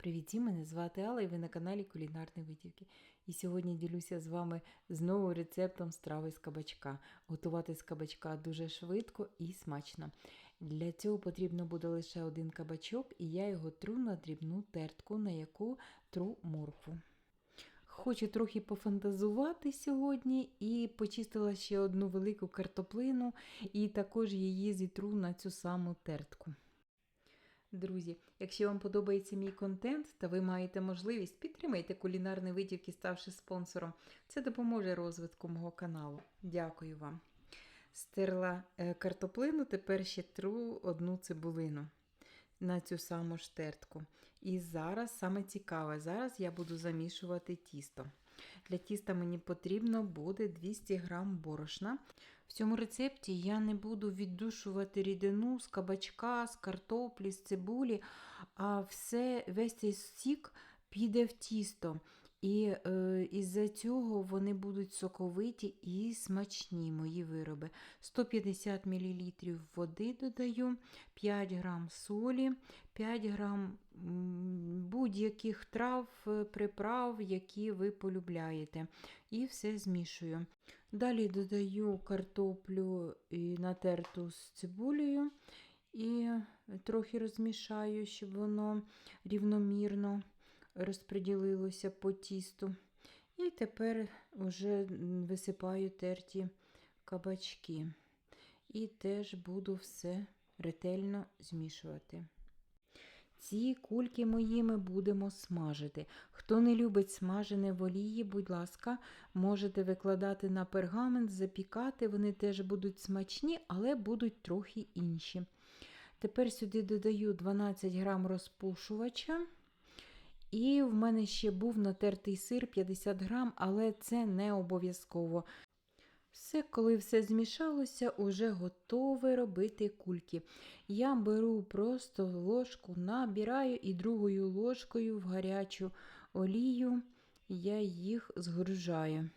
Привіт, мене звати Алла і ви на каналі Кулінарні Витівки. І сьогодні ділюся з вами знову рецептом страви з кабачка. Готувати з кабачка дуже швидко і смачно. Для цього потрібно буде лише один кабачок, і я його тру на дрібну тертку, на яку тру моркву. Хочу трохи пофантазувати сьогодні і почистила ще одну велику картоплину, і також її зітру на цю саму тертку. Друзі, якщо вам подобається мій контент та ви маєте можливість, підтримайте кулінарні витівки, ставши спонсором. Це допоможе розвитку мого каналу. Дякую вам. Стерла е, картоплину, тепер ще тру одну цибулину на цю саму штертку. І зараз саме цікаве, зараз я буду замішувати тісто. Для тіста мені потрібно буде 200 г борошна. В цьому рецепті я не буду віддушувати рідину з кабачка, з картоплі, з цибулі, а все, весь цей сік піде в тісто. І е, із-за цього вони будуть соковиті і смачні мої вироби. 150 мл води додаю, 5 г солі, 5 г будь-яких трав, е, приправ, які ви полюбляєте. І все змішую. Далі додаю картоплю і натерту з цибулею і трохи розмішаю, щоб воно рівномірно розподілилося по тісту. І тепер вже висипаю терті кабачки. І теж буду все ретельно змішувати. Ці кульки мої ми будемо смажити. Хто не любить смажене в олії, будь ласка, можете викладати на пергамент, запікати, вони теж будуть смачні, але будуть трохи інші. Тепер сюди додаю 12 грам розпушувача. І в мене ще був натертий сир 50 грам, але це не обов'язково. Все, коли все змішалося, уже готове робити кульки. Я беру просто ложку, набираю і другою ложкою в гарячу олію я їх згружаю.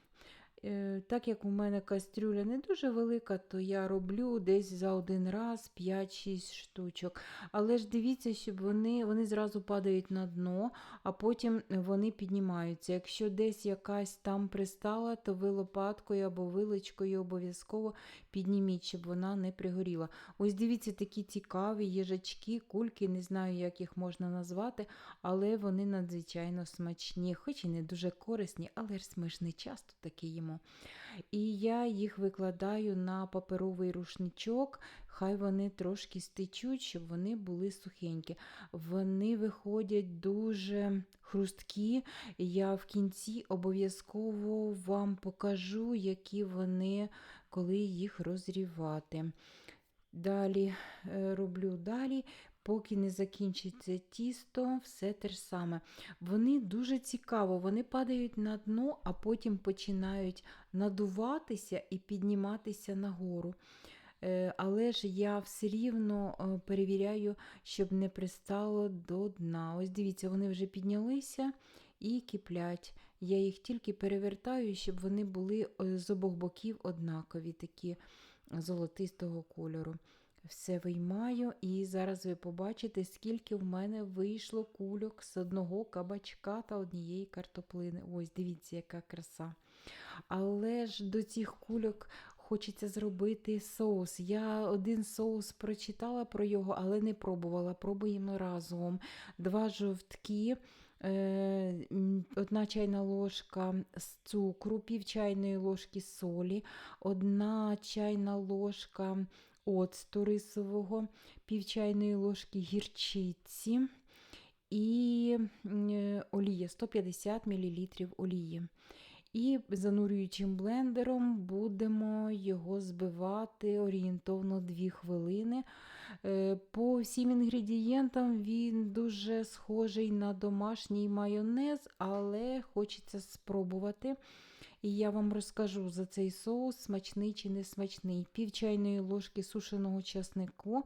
Е, так як у мене кастрюля не дуже велика, то я роблю десь за один раз 5-6 штучок. Але ж дивіться, щоб вони вони зразу падають на дно, а потім вони піднімаються. Якщо десь якась там пристала, то ви лопаткою або виличкою обов'язково підніміть, щоб вона не пригоріла. Ось дивіться, такі цікаві їжачки, кульки, не знаю, як їх можна назвати, але вони надзвичайно смачні, хоч і не дуже корисні, але ж ми ж не часто такі їмо. І я їх викладаю на паперовий рушничок, хай вони трошки стечуть, щоб вони були сухенькі. Вони виходять дуже хрусткі. Я в кінці обов'язково вам покажу, які вони, коли їх розрівати. Далі е, роблю далі, поки не закінчиться тісто, все те ж саме. Вони дуже цікаво, вони падають на дно, а потім починають надуватися і підніматися нагору. Е, але ж я все рівно е, перевіряю, щоб не пристало до дна. Ось дивіться, вони вже піднялися і киплять. Я їх тільки перевертаю, щоб вони були з обох боків однакові, такі золотистого кольору. Все виймаю, і зараз ви побачите, скільки в мене вийшло кульок з одного кабачка та однієї картоплини. Ось, дивіться, яка краса. Але ж до цих кульок хочеться зробити соус. Я один соус прочитала про його, але не пробувала. Пробуємо разом. Два жовтки. Е, одна чайна ложка з цукру, пів чайної ложки солі, одна чайна ложка оцту рисового, пів чайної ложки гірчиці і е, олія 150 мл олії. І занурюючим блендером будемо його збивати орієнтовно 2 хвилини. Е, по всім інгредієнтам він дуже схожий на домашній майонез, але хочеться спробувати. І я вам розкажу за цей соус, смачний чи не смачний. Пів чайної ложки сушеного часнику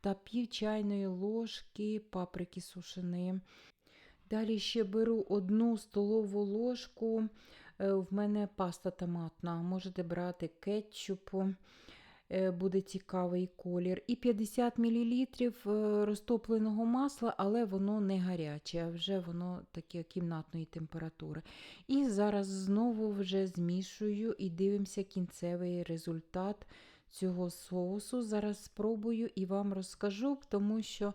та пів чайної ложки паприки сушеної. Далі ще беру одну столову ложку, е, в мене паста томатна, можете брати кетчупу. Е, буде цікавий колір. І 50 мл розтопленого масла, але воно не гаряче, а вже воно таке кімнатної температури. І зараз знову вже змішую і дивимося кінцевий результат цього соусу. Зараз спробую і вам розкажу, тому що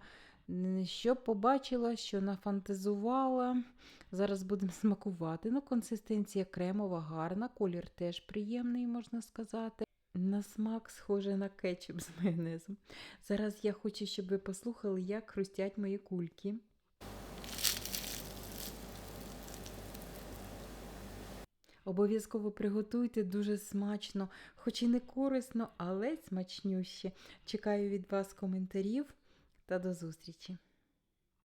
що побачила, що нафантазувала. Зараз будемо смакувати. Ну, консистенція кремова, гарна, колір теж приємний, можна сказати. На смак схоже на кетчуп з майонезом. Зараз я хочу, щоб ви послухали, як хрустять мої кульки. Обов'язково приготуйте дуже смачно, хоч і не корисно, але смачнюще. Чекаю від вас коментарів та до зустрічі!